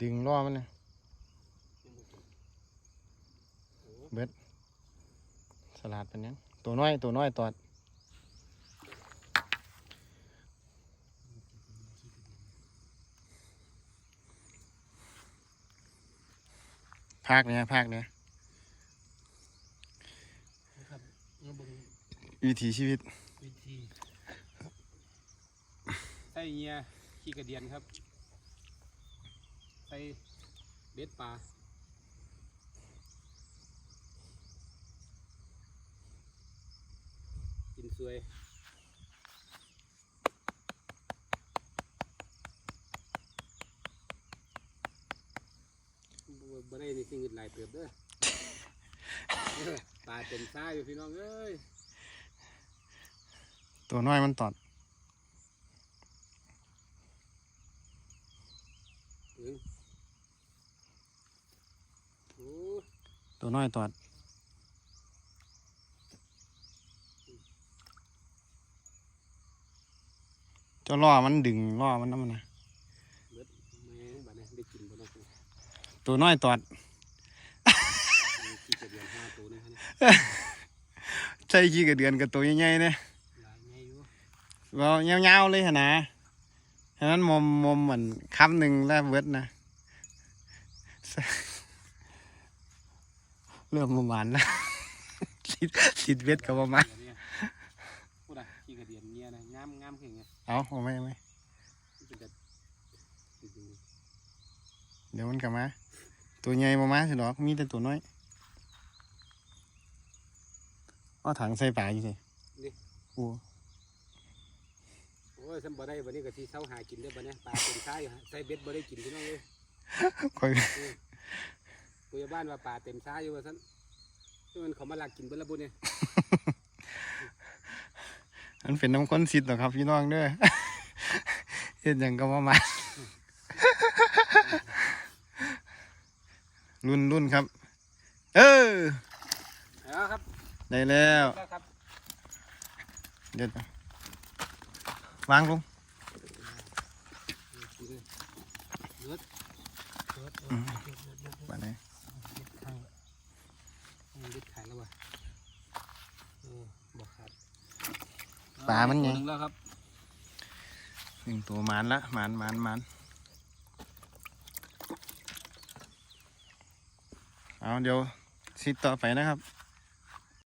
ดึงล่อมันนะเบ็ดสลัดเป็นยังตัวน้อยตัวน้อยตอดภาคเนี้ยภาคเนี้ยวิถีชีวิตวิธีใส่เงียขี้กระเดียนครับ ใส่เบ็ดปลากินสวยบ่บ่ได้ในสิ่งอื่นหลายเติบเด้อเออปลาเต็มซ่าอยู่พี่น้องเอ้ยตัวน้อยมันตอดถึงโอ้ ตัวน้อยตอดเจ้าล่อมันดึงล่อมันน้ำมันนะเบิดแม่บัดนี้ได้กินบ่เนาะตัวน้อยตอดมีขี้กระเดือนห้าตัวนี่ฮะเนี่ยใช่ขี้กระเดือนกับตัวใหญ่ๆเนี่ยหลายไงอยู่เราเงาๆเลยหนนะฉะนั้นมอมมอมเหมือนคำหนึ่งแล้วเบิดนะ เริ่มประมาณแล้วสิดสิดเบ็ดกับประมาณเนี่ยพูดอะขี้กระเดือนเนี่ยนะงามงามขึ้นไงเอาเอาไหมเอาไหมมันเป็นแต่ดูเดี๋ยวมันกลับมา ตัวใหญ่มามาสิดอกมีแต่ตัวน้อยเอาถังใส่ปลาอยู่สิโอ้โอ้ยฉันบ่ได้วันนี้ก็ที่เช้าหากินได้อบัดนี้ปลาเต็มซ่าอยู่ฮะใส่เบ็ดบ่ได้กินพี่น้องเลยคอย ผู้ใหญ่บ้านว่าปลาเต็มซ่าอยู่ว่าซั่นที่มันเขามาลักกินเบิ่ละบุเนี่ยมันเป็นน้ำข้นสิทธิ์หรอกครับพี่น้องเด้อเห็นอย่างก็ประมาณรุ่นรุ่นครับ เออเอาครับได้แล้วแล้วครับเดี๋ยววางลงกินเลยเลือดเลือดเลือดเลือด เลือดเลือดบาดนี้เลือดข้างมันเลือดขาดแล้ววะเออบอกขาดปลามันไง ตัวหนึ่งแล้วครับหนึ่งตัวหมานละหมานหมานหมานเอาเดี๋ยวสิต่อไปนะครับ